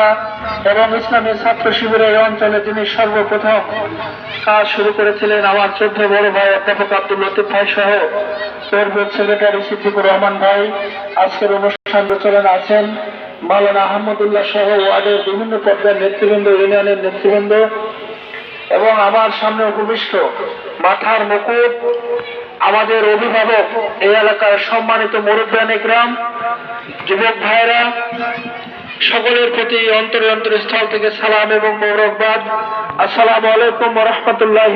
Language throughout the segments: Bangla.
প্রতিষ্ঠা এবং ইসলামী ছাত্র শিবিরের এই অঞ্চলে যিনি সর্বপ্রথম কাজ শুরু করেছিলেন আমার চোদ্দ বড় ভাই অধ্যাপক আব্দুল লতিফ ভাই সহ। তরফের সেক্রেটারি সিদ্দিকুর রহমান ভাই। আজকের অনুষ্ঠান প্রচলনে আছেন মাওলানা আহমদুল্লাহ সহ ওয়ার্ডের বিভিন্ন পর্যায়ের নেতৃবৃন্দ, ইউনিয়নের নেতৃবৃন্দ এবং আমার সামনে উপবিষ্ট মাথার মুকুট আমাদের অভিভাবক এই এলাকার সম্মানিত মুরব্বান গ্রাম যুবক ভাইরা সকলের প্রতি অন্তরে অন্তরে স্থল থেকে সালাম এবং মৌরকবাদ আসসালামু আলাইকুম রহমতুল্লাহ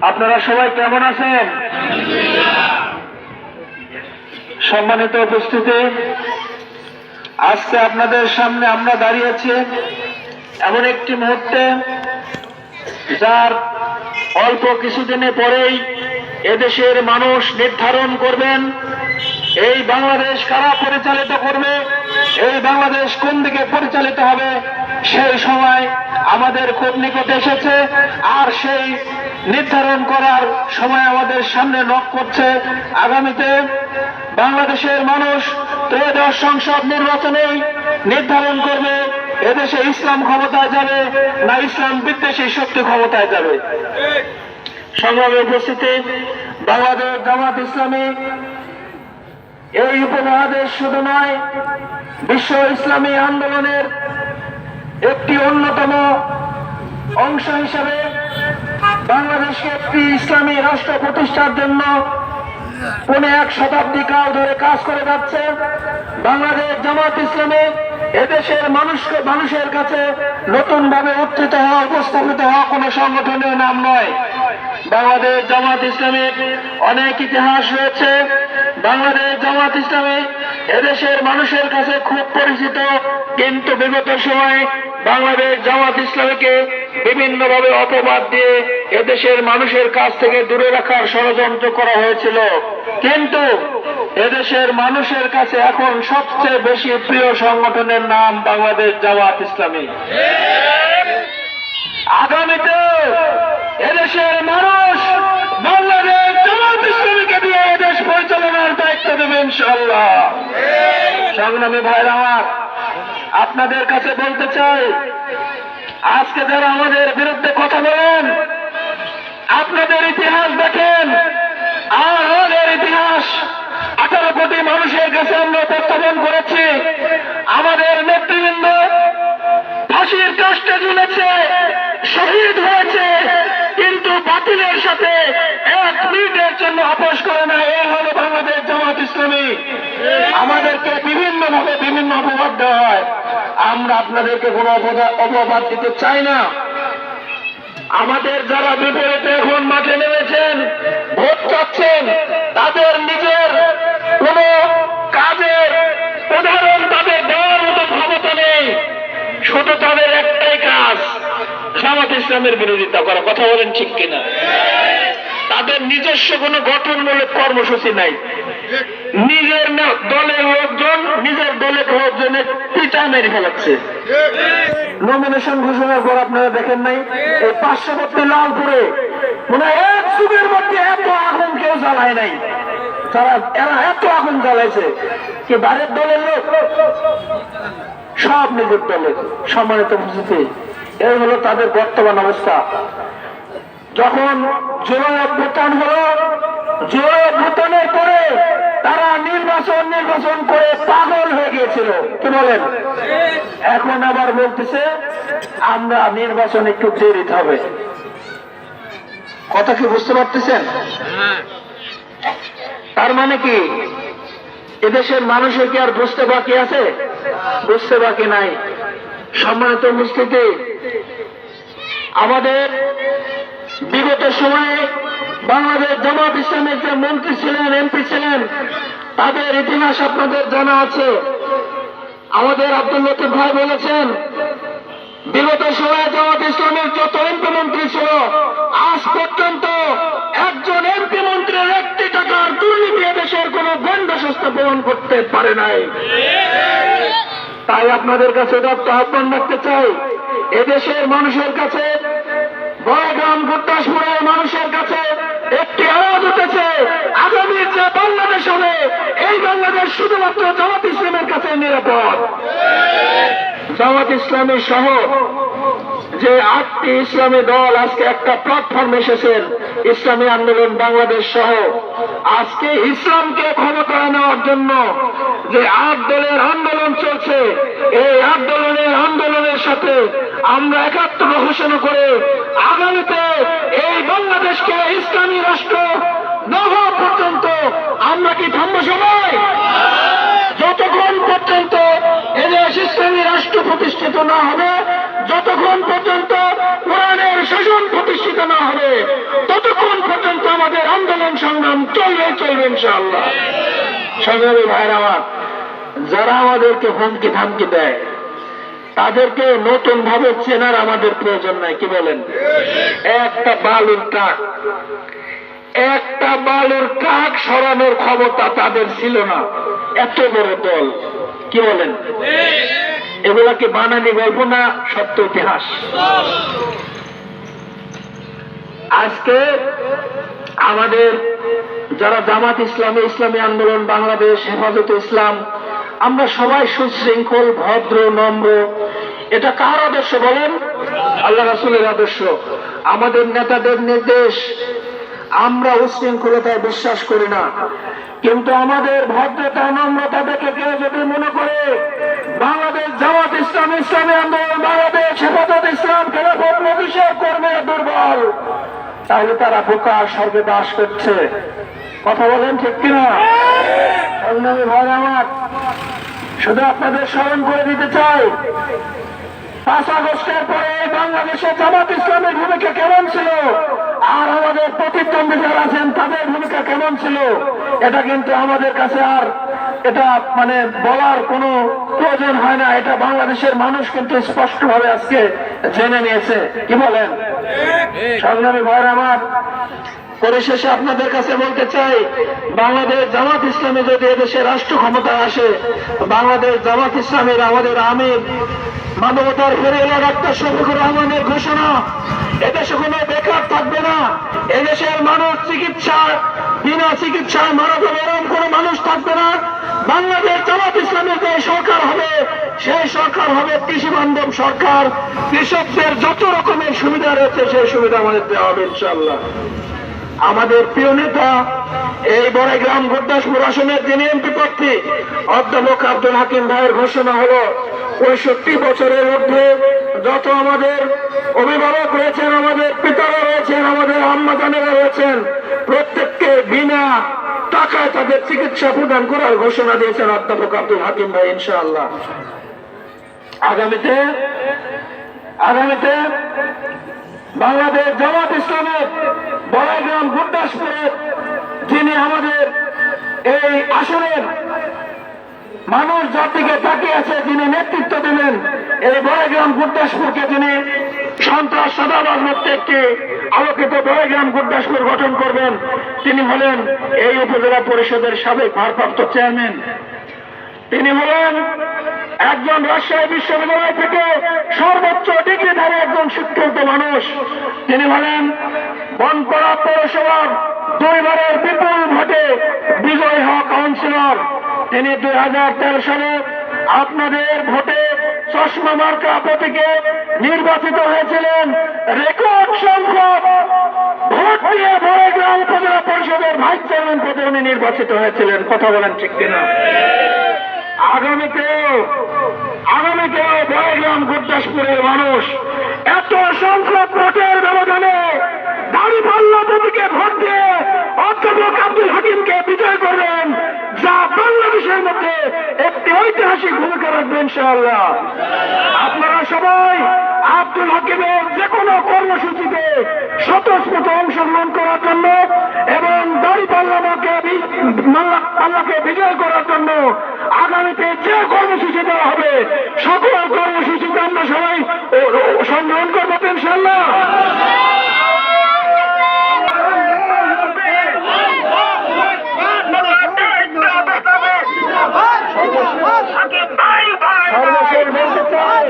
আপনারা সবাই কেমন আছেন? সম্মানিত উপস্থিতি। আজকে আপনাদের সামনে আমরা দাঁড়িয়েছি এমন একটি মুহূর্তে যার অল্প কিছুদিনে পরেই এদেশের মানুষ নির্ধারণ করবেন। এই বাংলাদেশ কারা পরিচালিত করবে? এই বাংলাদেশ কোন দিকে পরিচালিত হবে? সেই সময় আমাদের খুব নিকটে এসেছে আর সেই নির্ধারণ করার সময় আমাদের সামনে নক করছে। আগামীতে বাংলাদেশের মানুষ ত্রয়োদশ সংসদ নির্বাচনেই নির্ধারণ করবে, এদেশে ইসলাম ক্ষমতায় যাবে না ইসলাম বিদ্বেষী শক্তি ক্ষমতায় যাবে। সংগ্রামে উপস্থিতি, বাংলাদেশ জামাত ইসলামী এই উপমহাদেশ শুধু নয়, বিশ্ব ইসলামী আন্দোলনের একটি অন্যতম অংশ হিসাবে বাংলাদেশকে একটি ইসলামী রাষ্ট্র প্রতিষ্ঠার জন্য পৌনে এক শতাব্দী কাল ধরে কাজ করে যাচ্ছে। বাংলাদেশ জামাত ইসলামে এদেশের মানুষকে মানুষের কাছে নতুন ভাবে উত্থিত হওয়া, উপস্থাপিত হওয়া কোন সংগঠনের নাম নয়। বাংলাদেশ জামাত ইসলামের অনেক ইতিহাস রয়েছে। বাংলাদেশ জামাত ইসলামী এদেশের মানুষের কাছে খুব পরিচিত, কিন্তু বিগত সময়ে বাংলাদেশ জামাত ইসলামীকে বিভিন্নভাবে অপবাদ দিয়ে এদেশের মানুষের কাছ থেকে দূরে রাখার ষড়যন্ত্র করা হয়েছিল। কিন্তু এদেশের মানুষের কাছে এখন সবচেয়ে বেশি প্রিয় সংগঠনের নাম বাংলাদেশ জামাত ইসলামী। আগামীতে এদেশের মানুষ বাংলাদেশ জামাত ইসলামীকে দিয়ে এদেশ পরিচালনার দায়িত্ব দেবে ইনশাল্লাহ সংগ্রামী ভাইরা আমার আপনাদের কাছে বলতে চাই, আজকে যারা আমাদের বিরুদ্ধে কথা বলেন, আপনাদের ইতিহাস দেখেন। আমাদের ইতিহাস, আঠারো কোটি মানুষের কাছে আমরা উপস্থাপন করেছি। আমাদের নেতৃবৃন্দ ফাঁসির কাষ্টে ঝুলেছে শহীদ হয়েছে, কিন্তু বাতিলের সাথে এক মিনিটের জন্য আপোষ করে না এই হলো বাংলাদেশ জামাত ইসলামী আমাদেরকে বিভিন্ন ভাবে বিভিন্ন অপবাদ দেওয়া হয়। আমরা আপনাদেরকে কোনো অপবাদ দিতে চাই না। আমাদের যারা বিপরীতে এখন মাঠে নেমেছেন, ভোট চাচ্ছেন, তাদের নিজের কোন কাজের উদাহরণ তাদের দেওয়ার মতো ক্ষমতা নেই। শুধু তাদের একটাই কাজ, জামাত ইসলামের বিরোধিতা করা। কথা বলেন ঠিক কিনা? তাদের নিজস্ব কোনো গঠনমূলক কর্মসূচি নাই। নিজের দলের লোকজন, নিজের দলের লোকজনের পিতা মেরে ফেলাচ্ছে। নমিনেশন ঘোষণার পর আপনারা দেখেন নাই, এই পার্শ্ববর্তী লালপুরে মানে এক যুগের মধ্যে এত আগুন কেউ জ্বালায় নাই। তারা এরা এত আগুন জ্বালাইছে কি বাইরের দলের লোক? সব নিজের দলের সম্মানিত উপস্থিতি। এই হলো তাদের বর্তমান অবস্থা। যখন জুলাই অভ্যুত্থান হলো জুলাই অভ্যুত্থানের পরে তারা নির্বাচন নির্বাচন করে পাগল হয়ে গিয়েছিল। কি বলেন? এখন আবার বলতেছে, আমরা নির্বাচন একটু দেরিতে হবে। কথা কি বুঝতে পারতেছেন? তার মানে কি? এদেশের মানুষের কি আর বুঝতে বাকি আছে? বুঝতে বাকি নাই। সম্মানিত উপস্থিতি, আমাদের বিগত সময়ে বাংলাদেশ জামাত ইসলামের যে মন্ত্রী ছিলেন, এমপি ছিলেন, তাদের ইতিহাস আপনাদের জানা আছে। আমাদের আব্দুল লতিফ ভাই বলেছেন, বিগত সময়ে জামাত ইসলামের যত এমপি মন্ত্রী ছিল, আজ পর্যন্ত একজন এমপি মন্ত্রীর একটি টাকার দুর্নীতি দেশের কোন গন্ধ সংস্থা প্রমাণ করতে পারে নাই। তাই আপনাদের কাছে দত্ত আহ্বান রাখতে চাই, এদেশের মানুষের কাছে বয়গ্রাম গুদ্দাসপুরের মানুষের কাছে একটি আওয়াজ উঠেছে। আগামী যে বাংলাদেশ হবে, এই বাংলাদেশ শুধুমাত্র জামাত ইসলামের কাছে নিরাপদ। জামাত ইসলামী সহ যে আটটি ইসলামী দল আজকে একটা প্ল্যাটফর্ম এসেছেন ইসলামী আন্দোলন বাংলাদেশ সহ। আজকে ইসলামকে ক্ষমতা নেওয়ার জন্য যে আট দলের আন্দোলন চলছে, এই আট দলের আন্দোলনের সাথে আমরা একাত্ম ঘোষণা করে আগামীতে এই বাংলাদেশকে ইসলামী রাষ্ট্র না হওয়া পর্যন্ত আমরা কি থামবো সবাই? যতক্ষণ পর্যন্ত এদেশ ইসলামী রাষ্ট্র প্রতিষ্ঠিত না হবে যতক্ষণ পর্যন্ত কোরআনের শাসন প্রতিষ্ঠিত না হবে, ততক্ষণ পর্যন্ত আমাদের আন্দোলন সংগ্রাম চলবে চলবে ইনশাআল্লাহ। আমার, যারা আমাদেরকে হুমকি ধামকি দেয়, তাদেরকে নতুন ভাবে চেনার আমাদের প্রয়োজন নাই, কি বলেন? একটা বালুর ট্রাক, একটা বালুর ট্রাক সরানোর ক্ষমতা তাদের ছিল না। এত বড় দল, কি বলেন? এগুলা কি বানানি গল্প না, সত্য ইতিহাস। আজকে আমাদের যারা জামাত ইসলামী ইসলামী আন্দোলন, বাংলাদেশ, হেফাজত ইসলাম, আমরা সবাই সুশৃঙ্খল, ভদ্র, নম্র। এটা কার আদর্শ বলেন? আল্লাহ রাসুলের আদর্শ। আমাদের নেতাদের নির্দেশ, আমরা উশৃঙ্খলতায় বিশ্বাস করি না। কিন্তু আমাদের ভদ্রতা, নম্রতা দেখে কেউ যদি মনে করে ইসলাম আন্দোলন, বাংলাদেশ, হেফাজত ইসলাম, খেলাফত মবিষেক করবে দুর্বল। তাহলে তারা বোকা স্বর্গে বাস করছে। কথা বলেন ঠিক কিনা? সংগ্রামী ভাই আমার, শুধু আপনাদের স্মরণ করে দিতে চাই, পাঁচ আগস্টের পরে বাংলাদেশে জামাত ইসলামের ভূমিকা কেমন ছিল? আর আমাদের প্রতিদ্বন্দ্বী যারা আছেন, তাদের ভূমিকা কেমন ছিল? এটা কিন্তু আমাদের কাছে আর এটা মানে বলার কোনো প্রয়োজন হয় না। এটা বাংলাদেশের মানুষ কিন্তু স্পষ্টভাবে আজকে জেনে নিয়েছে। কি বলেন? সংগ্রামী ভাইয়ের আমার, পরিশেষে আপনাদের কাছে বলতে চাই, বাংলাদেশ জামাত ইসলামী যদি এদেশে রাষ্ট্র ক্ষমতায় আসে, বাংলাদেশ জামাত ইসলামের আমাদের আমির মানবতার ফেরিয়েলা ডাক্তার শফিকুর রহমানের ঘোষণা এদেশে কোনো বেকার থাকবে না। এদেশের মানুষ চিকিৎসা, বিনা চিকিৎসায় মারা যাবে এরকম কোনো মানুষ থাকবে না। বাংলাদেশ জামাত ইসলামের যে সরকার হবে, সেই সরকার হবে কৃষি বান্ধব সরকার। কৃষকদের যত রকমের সুবিধা রয়েছে, সেই সুবিধা আমাদের দেওয়া হবে ইনশাল্লাহ আমাদের প্রিয় নেতা, এই বড়াইগ্রাম গুরদাসপুর আসনের যিনি এমপি প্রার্থী, অধ্যাপক আব্দুল হাকিম ভাইয়ের ঘোষণা হলো, পঁয়ষট্টি বছরের মধ্যে যত আমাদের অভিভাবক রয়েছেন, আমাদের পিতারা রয়েছেন, আমাদের আম্মাজানেরা রয়েছেন, প্রত্যেককে বিনা টাকায় তাদের চিকিৎসা প্রদান করার ঘোষণা দিয়েছেন অধ্যাপক আব্দুল হাকিম ভাই, ইনশাআল্লাহ। আগামীতে আগামীতে বাংলাদেশ জামাত ইসলামের বড়াইগ্রাম গুরদাসপুরের যিনি আমাদের এই আসনের মানুষ জাতিকে তাকিয়ে আছে, যিনি নেতৃত্ব দেবেন এই বড়াইগ্রাম গুরদাসপুরকে তিনি সন্ত্রাস, সদাবাজ মুক্ত একটি আলোকিত বড়াইগ্রাম গুরদাসপুর গঠন করবেন, তিনি হলেন এই উপজেলা পরিষদের সাবেক ভারপ্রাপ্ত চেয়ারম্যান। তিনি হলেন একজন রাজশাহী বিশ্ববিদ্যালয় থেকে সর্বোচ্চ ডিগ্রিধারী একজন শিক্ষিত মানুষ। তিনি হলেন বনপাড়া পৌরসভার দুইবারের বিপুল ভোটে বিজয় হওয়া কাউন্সিলর। তিনি দুই হাজার তেরো সালে আপনাদের ভোটে চশমা মার্কা প্রতীকে নির্বাচিত হয়েছিলেন রেকর্ড সংখ্যক ভোট দিয়ে বড়গ্রাম উপজেলা পরিষদের ভাইস চেয়ারম্যান পদে উনি নির্বাচিত হয়েছিলেন। কথা বলেন ঠিক কিনা? আগামীতেও আগামীতেও বড়গ্রাম গুরদাসপুরের মানুষ এত সংখ্যক ভোটের ব্যবধানে দাড়ি পাল্লা প্রতীকে ভোট দিয়ে অধ্যাপক আব্দুল হাকিমকে বিজয় করবেন। যা বাংলাদেশের মধ্যে একটি ঐতিহাসিক ভূমিকা রাখবে ইনশাআল্লাহ। আপনারা সবাই আব্দুল হাকিমের যে কোনো কর্মসূচিতে স্বতঃস্ফূর্ত অংশগ্রহণ করার জন্য এবং দাড়ি পাল্লামাকে পাল্লাকে বিজয় করার জন্য আগামীতে যে কর্মসূচি দেওয়া হবে, সকল কর্মসূচিতে আমরা সবাই সংগ্রহণ করব তো সর্বশেষ বলতে চাই,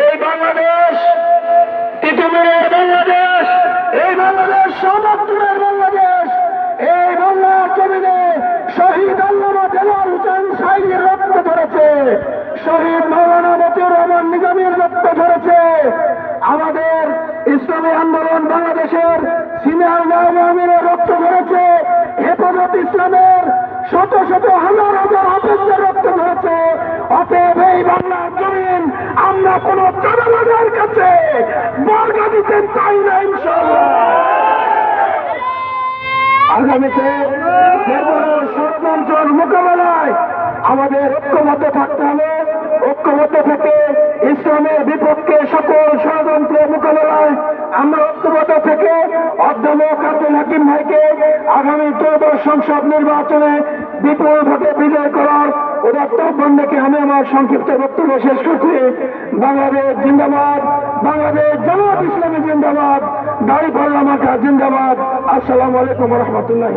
এই বাংলাদেশ, তিতুমিরের বাংলাদেশ, এই বাংলাদেশ সৌরভপুরের বাংলাদেশ, এই বাংলা জমিনে শহীদ আল্লামা দেলাল হুসেন সাইয়ের রক্ত ধরেছে, শহীদ মৌলানা মতিউর রহমান নিগমের রক্ত ধরেছে। আমাদের ইসলামী আন্দোলন বাংলাদেশের সিনিয়র নায়ক আমিরের রক্ত ধরেছে, হেফাজত ইসলামের শত শত হাজার হাজার হাফেজদের রক্ত ঝরেছে অতএব এই বাংলার জমিন আমরা কোন চাঁদাবাজার কাছে বর্গা দিতে চাই না, ইনশাআল্লাহ। আগামীতে ষড়যন্ত্র মোকাবেলায় আমাদের ঐক্যবদ্ধ থাকতে হবে। ঐক্যবদ্ধ থেকে ইসলামের বিপক্ষে সকল ষড়যন্ত্র মোকাবেলায় আমরা ঐক্যবদ্ধ থেকে অধ্যাপক আব্দুল হাকিম ভাইকে আগামী ত্রয়োদশ সংসদ নির্বাচনে বিপুল ভোটে বিজয় করার উদাত্ত বন্ধকে আমি আমার সংক্ষিপ্ত বক্তব্য শেষ করছি। বাংলাদেশ জিন্দাবাদ, বাংলাদেশ জামাত ইসলামী জিন্দাবাদ, দাড়ি পাল্লা জিন্দাবাদ। আসসালামু আলাইকুম রহমতুল্লাহ